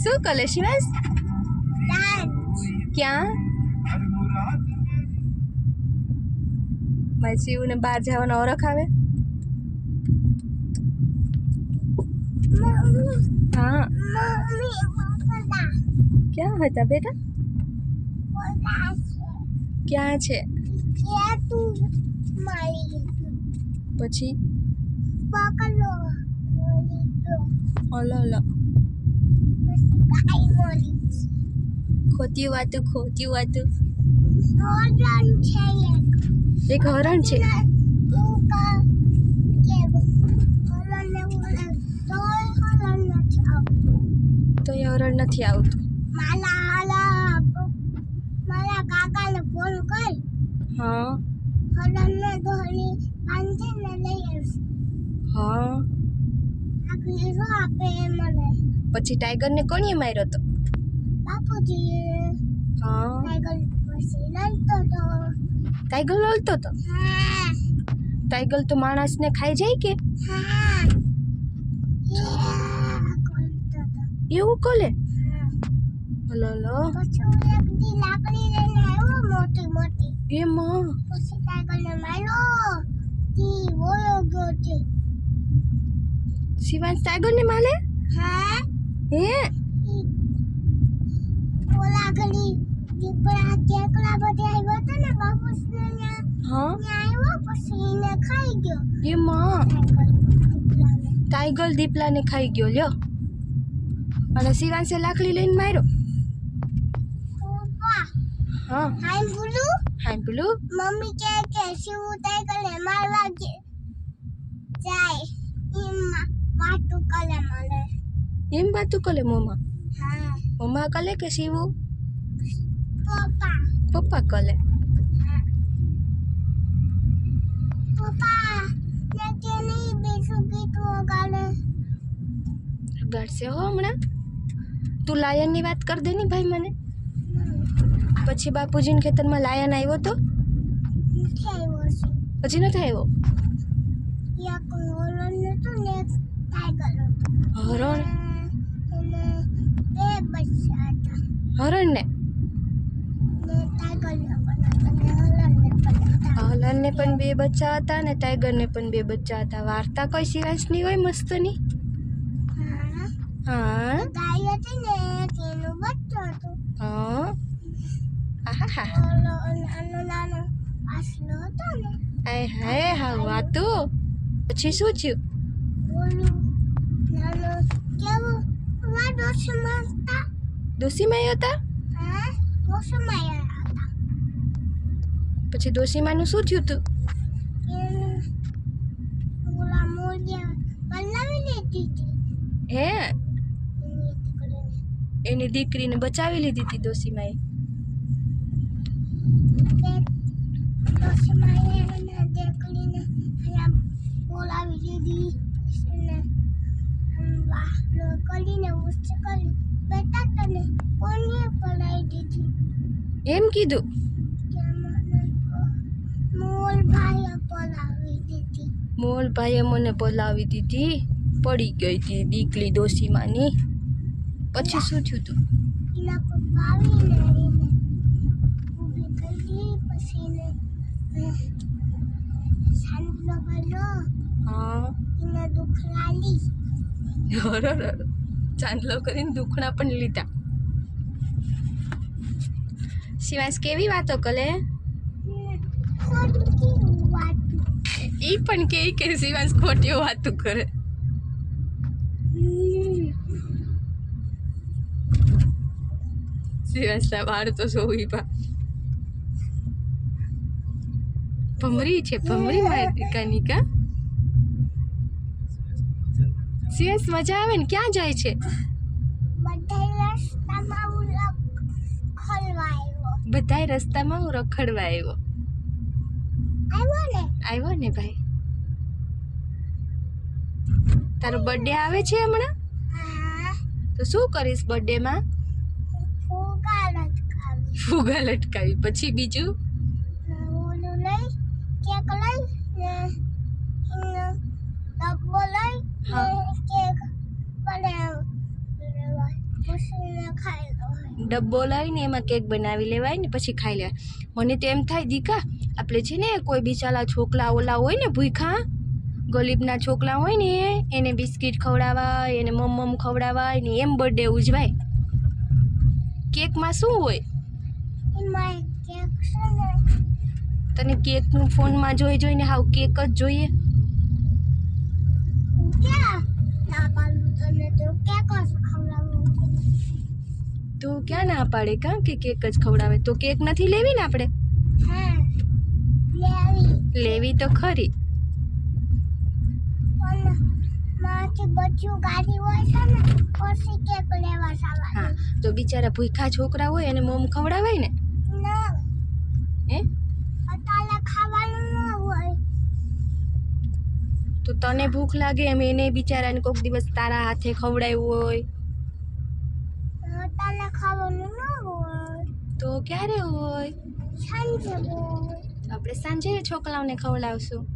શું કરે શિવાસ ક્યાં? મારી શિવને બહાર જવાનો ઓળખ આવે? હા. ક્યાં હતા બેટા? ક્યાં છે? પછી? ખોટી વાતું ખોટી વાતું. એક હરણ છે. તો એ હરણ નથી આવતું. મારા કાકાને ફોન કર. હા. હલનને દોહલી બાંધીને લઈ આવશે હા. આખી જો આપે મને પછી ટાઈગરને કોણીએ માર્યો તો? બાપુજી હા. ટાઈગર પછી લડતો તો? ટાઈગર લડતો તો હા ટાઈગર તો માણસને ખાઈ જાય કે? હા એવું કોલે? Hello hello. પછી લાકડી લઈને આવ્યો મોટી મોટી. એમાં? પછી સાયકલને માર્યો તી વયો ગયો તે શિવાંશ ટાઈગરને માલે? હા? હે? ઓલા ઘડી દીપડા ચેકડા બધે આવ્યો હતો ને બાપુસને ન્યા હા આવ્યો પછી એને ખાઈ ગયો એમાં? દીપડાને. ટાઈગર દીપલાને ખાઈ ગયો લ્યો. અને શિવાંશે લાકડી લઈને માર્યો. હા. હાઈ બોલું? હા પેલું મમ્મી કહે કે શિવ સાયકલને મારવા ગે જાય એમાં વાતું કલે મળે એમ વાતું કલે મમ્મા હા મમ્મા કલે કે શિવું પપ્પા પપ્પા કલે હા પપ્પા ને કે નહીં બીજું ગીત વગાડે ગાડશે હો હમણાં તું લાયનની વાત કર દે ની ભાઈ મને પછી બાપુજીને ખેતરમાં લાયન આવ્યો તો? હજી. નથી આવ્યો? હરણ હરણ? અને બે બચ્ચા હતા. હરણને? ને હલનને પણ બે બચ્ચા હતા ને ટાઈગરને પણ બે બચ્ચા હતા. વાર્તા કોઈ શિવાંશની હોય મસ્તની? હા. હા. ગાય હતી ને તેનું બચ્ચું હતું. હા. આહા હતો હાય હા વાતું પછી શું થયું? દોશીમાં હતા. પછી દોશીમાનું શું થયું તું? હે? એની દીકરીને. એની દીકરીને બચાવી લીધી હતી દોશીમાએ? બોલાવી દીધી વાહલો કરીને ઉચ્ચ કરી બેટા તને કોને પડાવી દીધી એમ કીધું? કે મને મોલ ભાઈએ પડાવી દીધી મોલભાઈએ મને બોલાવી દીધી, પડી ગઈ હતી દીકરી દોશીમાની પછી શું થયું તું? એના પપ્પા આવીને એને ઊભી કરી દીધી પછી એને સાંજનો કર્યો હા એને દુઃખ લાલી અરર. ચાંદલો કરીને દુખણા પણ લીધા. શિવાંશ, કેવી વાતો કરે એ પણ કે કે શિવાંશ ખોટી વાતો કરે. શિવાંશના વાળ તો જોવી પા ભમરી છે ભમરી મારી દીકાની કા શિવાંશ મજા આવે ને ક્યાં જાય છે બધાય રસ્તામાં હું રખડવા આવ્યો આવ્યો ને ભાઈ તારો બર્થડે આવે છે હમણાં તો શું કરીશ બર્થડેમાં ફુગા લટકાવી પછી બીજું ડબ્બો લઈને એમાં કેક બનાવી લેવાય ને પછી ખાઈ લેવાય. મને તો એમ થાય દીકા આપણે છે ને કોઈ બિચારા છોકરા ઓલા હોય ને ભૂખા ગલીબના છોકરા હોય ને એને બિસ્કિટ ખવડાવાય એને મમમ ખવડાવાય ને એમ બર્થડે ઉજવાય. કેકમાં શું હોય? કેક તને કેકનું ફોનમાં જોઈ જોઈને હાવ કેક જ જોઈએ. તો. ખવડાવું. ક્યાં ના પાડે? કાં કે કેક જ ખવડાવે? તો કેક નથી લેવી ને આપણે? હા લેવી. લેવી તો ખરી. પણ મારાથી હોય છે ને પછી કેક લેવા તો બિચારા ભૂખા છોકરા હોય એને મોમ ખવડાવાય ને ના હે અત્યારે ખાવાનું ન હોય તો તને ભૂખ લાગે એમ એને બિચારાને કોઈક દિવસ તારા હાથે ખવડાવ્યું હોય. તો ક્યારે હોય? આપણે સાંજે છોકરાઓને ખવડાવશું.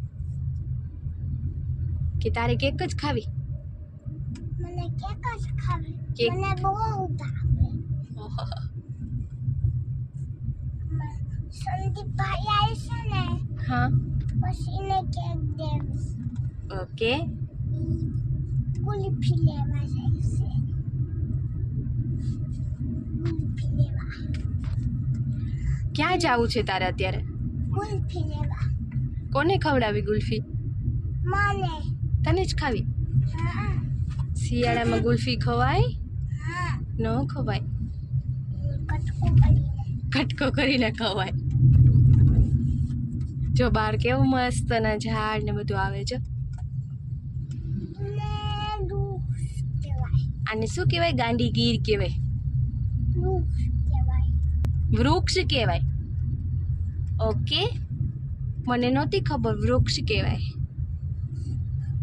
કે તારે કેક જ ખાવી? મને કેક જ ખાવી. કેક? મને બહુ ભાવે. સંદીપભાઈ આવે છે ને હા. પછી એને કેક દેવીશ. ઓકે ક્યાં જવું છે તારે અત્યારે? ગુલ્ફી લેવા કોને ખવડાવી ગુલ્ફી? મને. તને જ ખાવી. શિયાળામાં ગુલ્ફી ખવાય? ન ખવાય. કટકો કરીને. કટકો કરીને ખવાય. જો બહાર કેવું મસ્ત ના ઝાડ ને બધું આવે છે ને દૂધ કહેવાય આને શું કહેવાય? ગાંડી ગીર કહેવાય કહેવાય. વૃક્ષ કહેવાય. ઓકે મને નહોતી ખબર, વૃક્ષ કહેવાય.